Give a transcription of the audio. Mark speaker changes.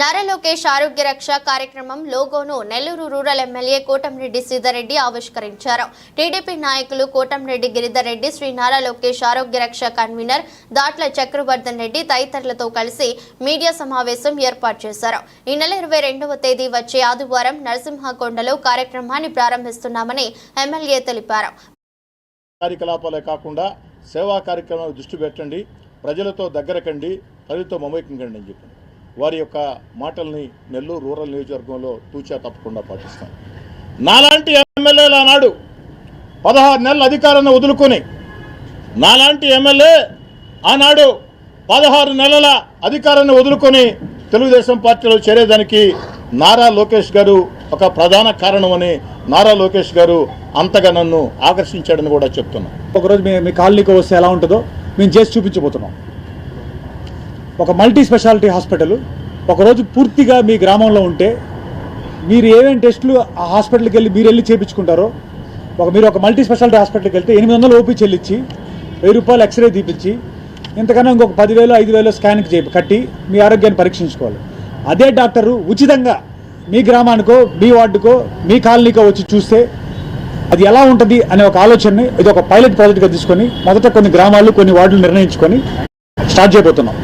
Speaker 1: నారా లోకేష్ ఆరోగ్య రక్ష కార్యక్రమం లోగోను నెల్లూరు రూరల్ ఎమ్మెల్యే కోటంరెడ్డి శ్రీధర్ ఆవిష్కరించారు. టీడీపీ నాయకులు కోటంరెడ్డి గిరిధర్ రెడ్డి శ్రీ నారా లోకేష్ ఆరోగ్య రక్ష కన్వీనర్ దాట్ల చక్రవర్ధన్ రెడ్డి తదితరులతో కలిసి మీడియా సమావేశం ఏర్పాటు చేశారు. ఈ నెల ఇరవై రెండవ తేదీ వచ్చే ఆదివారం నరసింహకొండలో కార్యక్రమాన్ని ప్రారంభిస్తున్నామని ఎమ్మెల్యే తెలిపారు.
Speaker 2: కార్యకలాపాలే కాకుండా సేవా కార్యక్రమాలు దృష్టి పెట్టండి ప్రజలతో దగ్గరకండి ప్రజలతో మమేకం కండి అని చెప్పి వారి యొక్క మాటల్ని నెల్లూరు రూరల్ నియోజకవర్గంలో తూచా తప్పకుండా పాటిస్తాం. నాలాంటి ఎమ్మెల్యేలు ఆనాడు పదహారు నెలల అధికారాన్ని వదులుకొని నాలాంటి ఎమ్మెల్యే ఆనాడు పదహారు నెలల అధికారాన్ని వదులుకొని తెలుగుదేశం పార్టీలో చేరేదానికి నారా లోకేష్ గారు ఒక ప్రధాన కారణమని నారా లోకేష్ గారు అంతగా నన్ను ఆకర్షించాడని కూడా చెప్తున్నా.
Speaker 3: ఒకరోజు మీ మీ కాలనీకి వస్తే ఎలా ఉంటుందో మేము చేసి చూపించబోతున్నాం. ఒక మల్టీ స్పెషాలిటీ హాస్పిటల్. ఒకరోజు పూర్తిగా మీ గ్రామంలో ఉంటే మీరు ఏమేమి టెస్టులు ఆ హాస్పిటల్కి వెళ్ళి మీరు వెళ్ళి చేయించుకుంటారో ఒక మీరు ఒక మల్టీ స్పెషాలిటీ హాస్పిటల్కి వెళ్తే ఎనిమిది వందలు ఓపీ చెల్లించి వెయ్యి రూపాయలు ఎక్స్రే తీపించి ఇంతకన్నా ఇంకొక పదివేలు ఐదు వేలు స్కాన్కి చేపి కట్టి మీ ఆరోగ్యాన్ని పరీక్షించుకోవాలి. అదే డాక్టరు ఉచితంగా మీ గ్రామానికో మీ వార్డుకో మీ కాలనీకో వచ్చి చూస్తే అది ఎలా ఉంటుంది అనే ఒక ఆలోచనని ఇది ఒక పైలట్ ప్రాజెక్ట్గా తీసుకొని మొదట కొన్ని గ్రామాలు కొన్ని వార్డులు నిర్ణయించుకొని స్టార్ట్ చేయబోతున్నాం.